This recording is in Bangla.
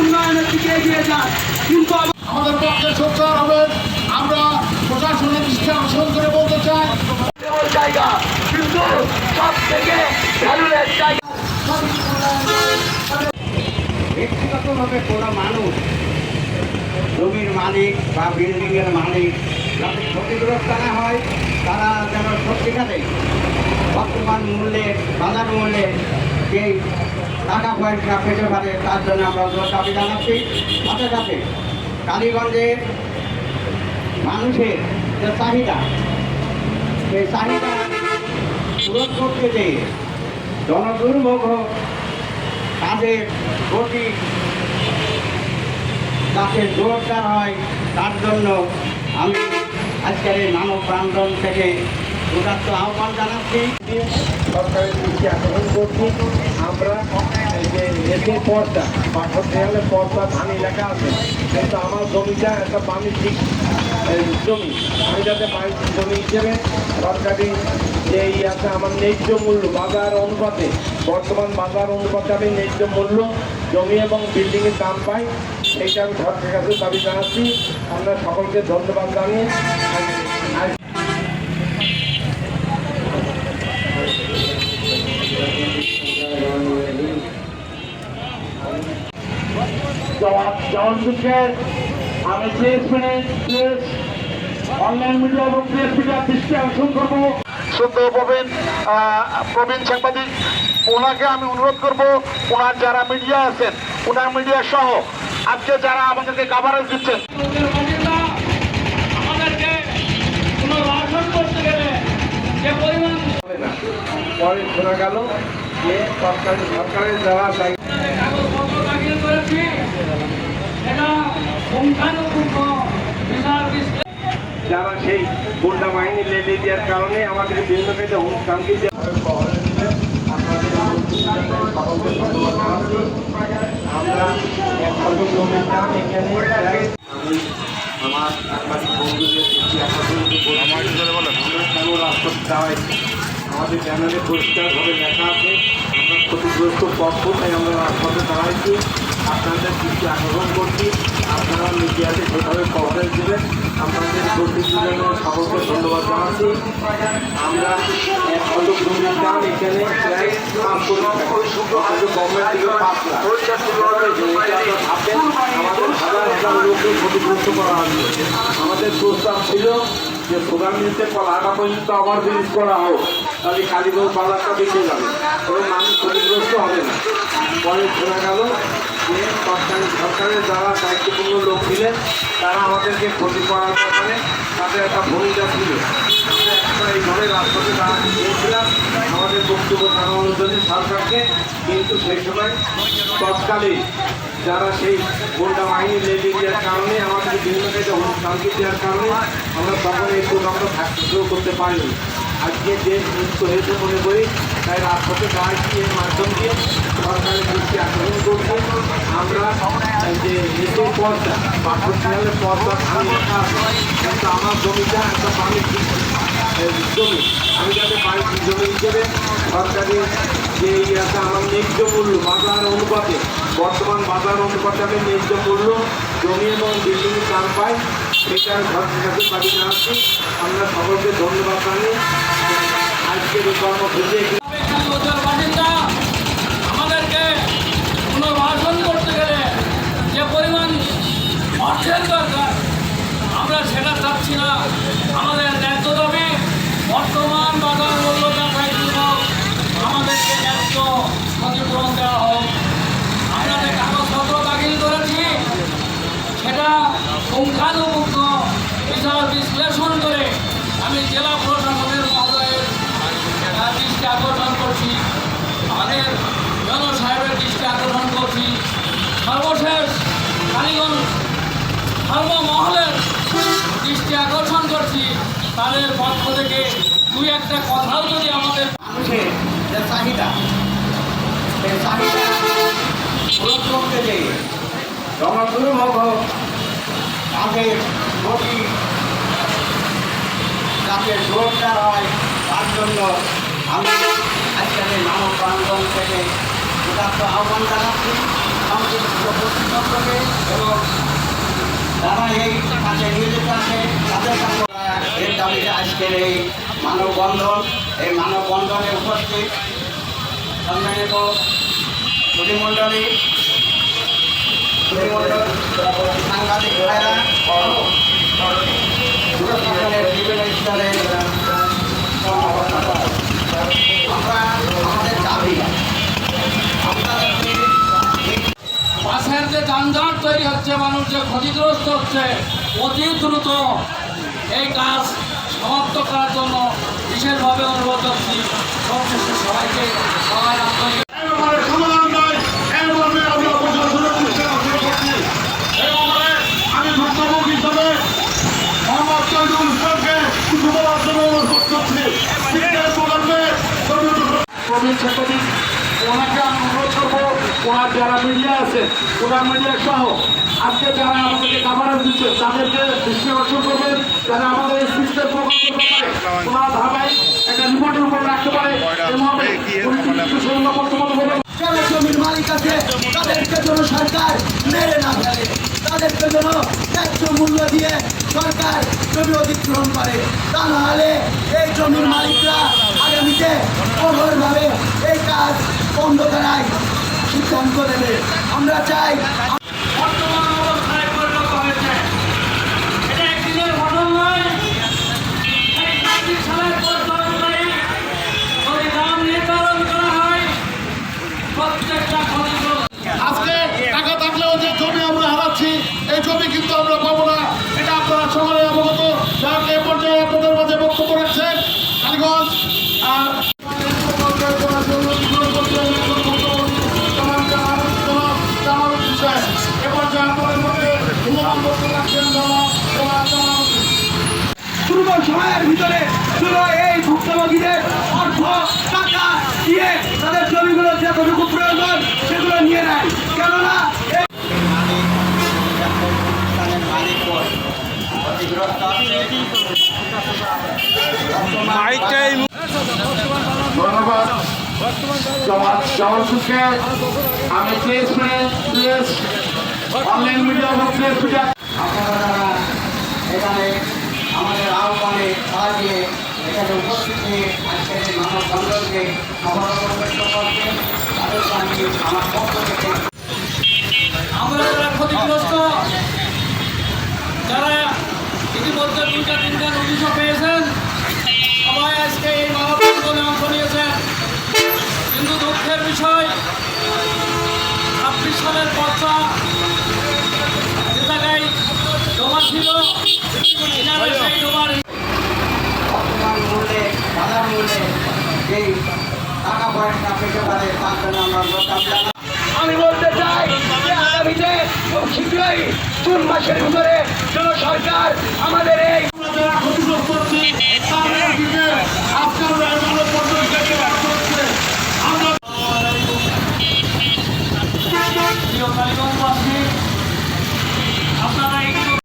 উন্নয়নের দিকে এগিয়ে যান। কিন্তু আমাদের পক্ষে সোচ্চার হবেন আমরা প্রশাসনের দৃষ্টি আকর্ষণ করে বলতে চাই। জায়গা কিন্তু সব থেকে ভ্যালুলেস জায়গা। ব্যক্তিগতভাবে কোনো মানুষ জমির মালিক বা বিল্ডিংয়ের মালিক যাতে ক্ষতিগ্রস্ত না হয় তারা যেন সত্যিকারে বর্তমান মূল্যে বাজার মূল্যে যেই টাকা পয়সা পেতে পারে তার জন্য আমরা দাবি জানাচ্ছি। সাথে সাথে কালীগঞ্জের মানুষের যে চাহিদা, সেই চাহিদা পূরণ করতে যেয়ে জনদুর্ভোগ তাদের গতি যাতে জোরদার হয়, তার জন্য আমি আজকের এই মানব প্রাঙ্গণ থেকে উদাত্ত আহ্বান জানাচ্ছি। সরকারের দৃষ্টি আকর্ষণ করছি। আমরা যে পর্দা পাথর দেয়ালে পর্দা ধান এলাকা আছে কিন্তু আমার জমিটা একটা বাণিজ্যিক এই, জমি। আমি যাতে জমি হিসেবে সরকারি যে ই আছে আমার ন্যায্য মূল্য বাজার অনুপাতে বর্তমান বাজার অনুপাতে আমি ন্যায্য মূল্য জমি এবং বিল্ডিংয়ের দাম পাই সেইটা আমি সরকারের কাছে দাবি জানাচ্ছি। আমরা সকলকে ধন্যবাদ জানিয়ে আজ জওয়ানকে আমি প্রেস প্রেস অনলাইন মিডিয়া এবং প্রেস মিডিয়ার দৃষ্টি আকর্ষণ করব। শুদ্ধ প্রবীণ প্রবীণ সাংবাদিক ওনাকে আমি অনুরোধ করব ওনার যারা মিডিয়া আছেন ওনার মিডিয়া সহ আজকে যারা আমাদেরকে কাভারেজ দিচ্ছেন। আমাদেরকে পুনর্বাসন করতে গেলে যে পরিমাণ হবে না পরে শোনা গেল যে সরকারি সরকারের দেওয়া যারা সেই গুন্ডা বাহিনী লেগে দেওয়ার কারণে আমাদের বিভিন্ন ক্ষেত্রে হুমকি দিয়ে আমরা সাংবাদিক বন্ধুদের কেন রাষ্ট্র চাই আমাদের চ্যানেলে পরিষ্কারভাবে লেখা আছে। আমরা ক্ষতিগ্রস্ত পক্ষ তাই আমরা রাজপথে দাঁড়াইছি। আপনাদের দৃষ্টি আকর্ষণ করছি। আপনারা মিডিয়াতে যেভাবে কভারেজ দেবেন, আপনাদের প্রতিদিনের সকলকে ধন্যবাদ জানাচ্ছি। আমরা আমাদের প্রস্তাব ছিল যে দিতে কলাটা পর্যন্ত আবার ব্রিজ করা হোক। তাহলে কালীগঞ্জ বাজারটা বেঁচে যাবে। এবং মানুষ ক্ষতিগ্রস্ত হবে না। পরে শোনা গেল। সরকারের যারা দায়িত্বপূর্ণ লোক ছিলেন, তারা আমাদেরকে ক্ষতি করার ব্যাপারে তাদের একটা ভূমিকা ছিল। আমরা একটা এইভাবে রাজপথে দাঁড়াতে গিয়েছিলাম আমাদের বক্তব্য জানানোর জন্য সরকারকে কিন্তু সেই সময় তৎকালে যারা সেই গোন্ডা বাহিনী লেগে দেওয়ার কারণে, আমাদের বিভিন্ন হুমকি দেওয়ার কারণে আমরা তখন এই প্রোগ্রামটা থাকতে করতে পারিনি। আজকে যে মুক্ত হয়েছে মনে করি, তাই রাজপথে দাঁড়িয়ে এর মাধ্যম দিয়ে সরকারের দৃষ্টি আকর্ষণ করছে আমরা যে পর্দা পাথর দেওয়ালে পর্দা আমি কিন্তু আমার জমিটা, একটা বাণিজ্যিক জমি। আমি যাতে বাণিজ্যিক জমি হিসেবে সরকারি যে ইয়াতে আমার ন্যায্য মূল্য, বাজার অনুপাতে, বর্তমান বাজার অনুপাতে আমি ন্যায্য মূল্য জমি এবং বিল্ডিংয়ের দাম পাই, সেটা সরকারের কাছে দাবি জানাচ্ছি। আমরা সকলকে ধন্যবাদ জানিয়ে আজকের এই কর্মসূচি এখানকার বাসিন্দা আমাদেরকে পুনর্বাসন করতে গেলে যে পরিমাণ অর্থের দরকার আমরা সেটা চাচ্ছি না আমাদের ন্যায্য দাবি বর্তমান বাজার মূল্য দেখাই হোক আমাদেরকে ন্যায্য ক্ষতিপূরণ দেওয়া হোক আমরা যে কাগজপত্র দাখিল করেছি সেটা পুঙ্খানুপুঙ্খ বিচার বিশ্লেষণ করে আমি জেলা প্রশাসনের মহোদয়ের আহ, দৃষ্টি আকর্ষণ করছি আমাদের জন সাহেবের দৃষ্টি আকর্ষণ করছি সর্বশেষ কালীগঞ্জ সর্বমহলের দৃষ্টি আকর্ষণ করছি, তাদের পক্ষ থেকে দুই একটা কথাও যদি আমাদের যে চাহিদা, সেই চাহিদা করতে হয়, তার জন্য থেকে আহ্বান জানাচ্ছি। কর্তৃপক্ষকে এবং এই কাজে নিয়োজিত কাছে এর দাবিতে আজকের এই মানববন্ধন এই মানববন্ধনে উপস্থিত সম্মানিত সাংবাদিক বিভিন্ন স্তরের আমরা আমাদের দাবি আপনাদেরকে এই যে যানজট তৈরি হচ্ছে মানুষ যে ক্ষতিগ্রস্ত হচ্ছে অতি দ্রুত এই কাজ সমাপ্ত করার জন্য বিশেষভাবে অনুরোধ করছি। সবশেষে সবাইকে সবাই আন্তরিক ওনাকে আমি অনুরোধ করব ওনার যারা মিডিয়া আছে, ওনার মিডিয়া সহ আজকে যারা আমাদেরকে কাভারেজ দিচ্ছে, তাদেরকে দৃষ্টি আকর্ষণ করবেন, যারা আমাদের এই শিক্ষার প্রকল্পের ব্যাপারে একটা রিপোর্টের উপর রাখতে পারে মূল্য দিয়ে সরকার জমি তা নাহলে এই জমির মালিকরা আগামীতে কঠোরভাবে এই কাজ বন্ধ করায়। সিদ্ধান্ত দেয় আমরা চাই সময়ের ভিতরে শুধু এই ভুক্তভোগীদের অর্থ টাকা দিয়ে তাদের জমিগুলো যতটুকু প্রয়োজন সেগুলো নিয়ে নেয়। কেননা ধন্যবাদ। আমি প্রেস প্রেস অনলাইন মিডিয়া আপনারা এখানে আমাদের আহ্বানে সাড়া দিয়ে এখানে উপস্থিত হয়ে আজকের সফল করতে করছেন। আমার পক্ষ আমরা যারা ক্ষতিগ্রস্ত, যারা ইতিমধ্যে দুইটা তিনটা পেয়েছেন, সবাই আজকে এই মানববন্ধনে অংশ নিয়েছেন। কিন্তু দুঃখের বিষয়, ছাব্বিশ সালের পর্চা যে জায়গায় জমা ছিল ইনারা সেই জমার বর্তমান মূল্যে বাজার মূল্যে যেই টাকা পয়সা পেতে পারে তার জন্য আমরা প্রস্তাব জানাই আমি বলতে চাই যে আগামীতে খুব শীঘ্রই জুন মাসের ভিতরে যেন সরকার আমাদের এই ক্ষতিগ্রস্ত হচ্ছে